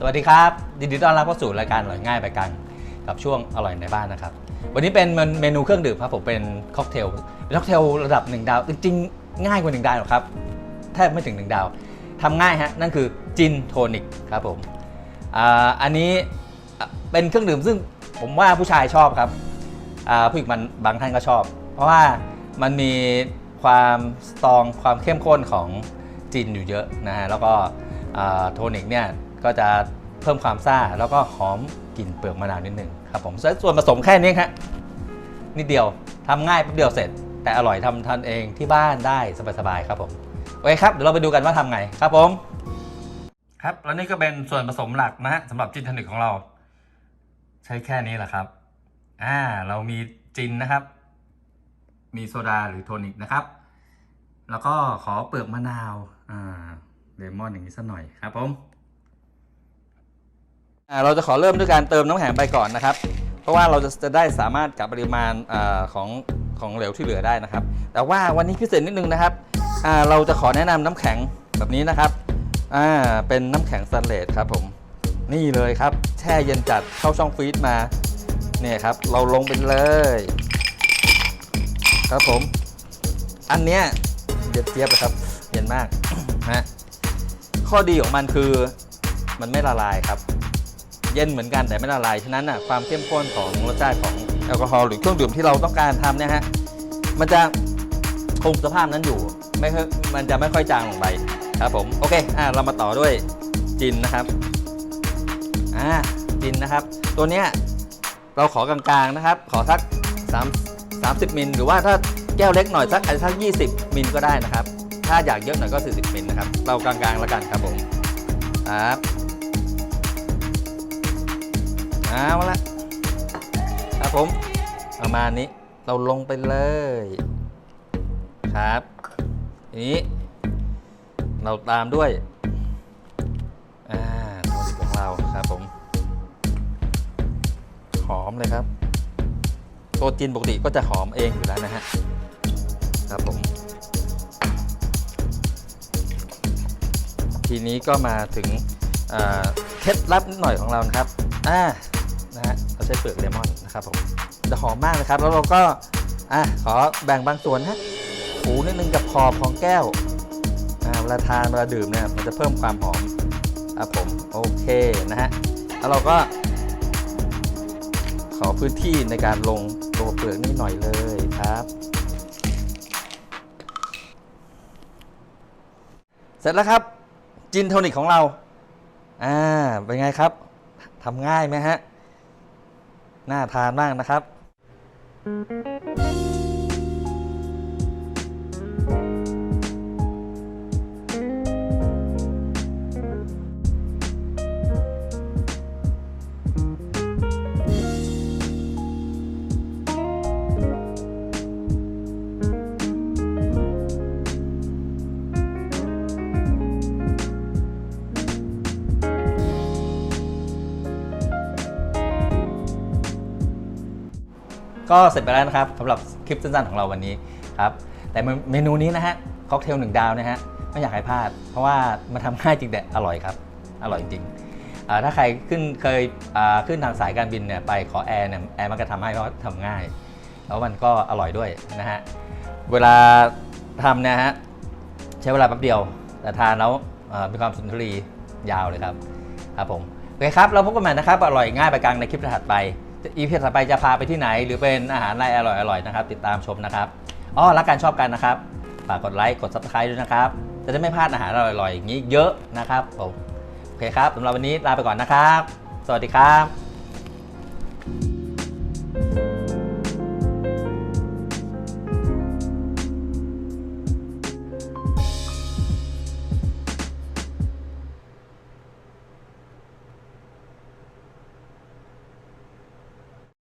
สวัสดีครับยินดีต้อนรับเข้าสู่รายการอร่อยง่ายไปกันกับช่วงอร่อยในบ้านนะครับ วันนี้เป็นเมนูเครื่องดื่มครับผมเป็นค็อกเทลเป็นค็อกเทลระดับหนึ่งดาวจริงๆง่ายกว่าหนึ่งดาวหรอกครับแทบไม่ถึงหนึ่งดาวทำง่ายฮะนั่นคือจินโทนิกครับผมอันนี้เป็นเครื่องดื่มซึ่งผมว่าผู้ชายชอบครับผู้หญิงมันบางท่านก็ชอบ เพราะว่ามันมีความสตรองความเข้มข้นของจินอยู่เยอะนะฮะแล้วก็โทนิกเนี่ย ก็จะเพิ่มความซ่าแล้วก็หอมกลิ่นเปลือกมะนาวนิดหนึ่งครับผมส่วนผสมแค่นี้ครับนิดเดียวทำง่ายแป๊บเดียวเสร็จ แต่อร่อยทำทานเองที่บ้านได้สบายๆครับผมโอเคครับเดี๋ยวเราไปดูกันว่าทำไงครับผม ครับแล้วนี่ก็เป็นส่วนผสมหลักนะฮะสำหรับจินทนิกของเรา ใช้แค่นี้แหละครับอ่าเรามีจินนะครับ มีโซดาหรือโทนิกนะครับ แล้วก็ขอเปลือกมะนาวอ่าเลมอนอย่างนี้สักหน่อยครับผม เราจะขอเริ่มด้วยการเติมน้ำแข็งไปก่อนนะครับ เพราะว่าเราจะจะได้สามารถกับปริมาณอของของเหลวที่เหลือได้นะครับ แต่ว่าวันนี้พิเศษนิดนึงนะครับเราจะขอแนะนำน้ำแข็งแบบนี้นะครับเป็นน้ำแข็งสแตนเลสครับผมนี่เลยครับ แช่เย็นจัดเข้าช่องฟรีซมาเนี่ยครับ เราลงไปเลย ครับผม อันเนี้ยเย็นเจี๊ยบเลยครับ เย็นมากฮะข้อดีของมันคือมันไม่ละลายครับ เย็นเหมือนกันแต่ไม่ละลาย ฉะนั้นน่ะความเข้มข้นของรสชาติของแอลกอฮอล์หรือเครื่องดื่มที่เราต้องการทำเนี่ยฮะ มันจะคงสภาพนั้นอยู่ ไม่ค่อยมันจะไม่ค่อยจางลงไปครับผม โอเค อ่า เรามาต่อด้วยจินนะครับ อ่า จินนะครับ ตัวเนี้ยเราขอกลางๆนะครับ ขอสัก3 30 มิล หรือว่าถ้าแก้วเล็กหน่อยสักอาจจะสัก 20 มิลก็ได้นะครับ ถ้าอยากเยอะหน่อยก็ 40 มิลนะครับ เรากลางๆแล้วกันครับผม ครับ เอาละครับผมประมาณนี้เราลงไปเลย ครับทีนี้ เราตามด้วยอ่าโทนิกของเราครับผม หอมเลยครับ ตัวจินปกติก็จะหอมเองอยู่แล้วนะฮะ ครับผม ทีนี้ก็มาถึงเคล็ดลับนิดหน่อยของเรานะครับ อ่า เราใช้เปลือกเลมอนนะครับผมจะหอมมากนะครับ แล้วเราก็อะขอแบ่งบางส่วนฮะหูนิดนึงกับขอบของแก้วอ่าเวลาทานเวลาดื่มเนี่ยมันจะเพิ่มความหอมครับผมโอเคนะฮะแล้วเราก็ ขอพื้นที่ในการลงตัวเปลือกนิดหน่อยเลยครับเสร็จแล้วครับ จินโทนิกของเรา อ่า เป็นไงครับ ทำง่ายไหมฮะ น่าทานมากนะครับ ก็เสร็จไปแล้วนะครับสำหรับคลิปสั้นๆของเราวันนี้ครับแต่เมนูนี้นะฮะค็อกเทลหนึ่งดาวนะฮะไม่อยากให้พลาด เพราะว่ามันทำง่ายจริงแต่อร่อยครับ อร่อยจริงถ้าใครขึ้นเคยขึ้นทางสายการบินเนี่ยไปขอแอร์เนี่ยแอร์มันก็ทำให้เพราะทำง่าย แล้วมันก็อร่อยด้วยนะฮะเวลาทำนะฮะใช้เวลาแป๊บเดียว แต่ทานแล้วมีความสุนทรียาวเลยครับครับผมโอเคครับ เราพบกันใหม่นะครับ อร่อยง่ายไปกลางในคลิปถัดไป อีพีถัดไปจะพาไปที่ไหน หรือเป็นอาหารอะไรอร่อยๆนะครับ ติดตามชมนะครับอ๋อรักการชอบกันนะครับฝากกดไลค์กด subscribe ด้วยนะครับ จะได้ไม่พลาดอาหารอร่อยๆอย่างนี้เยอะนะครับผมโอเคครับสำหรับวันนี้ลาไปก่อนนะครับ สวัสดีครับ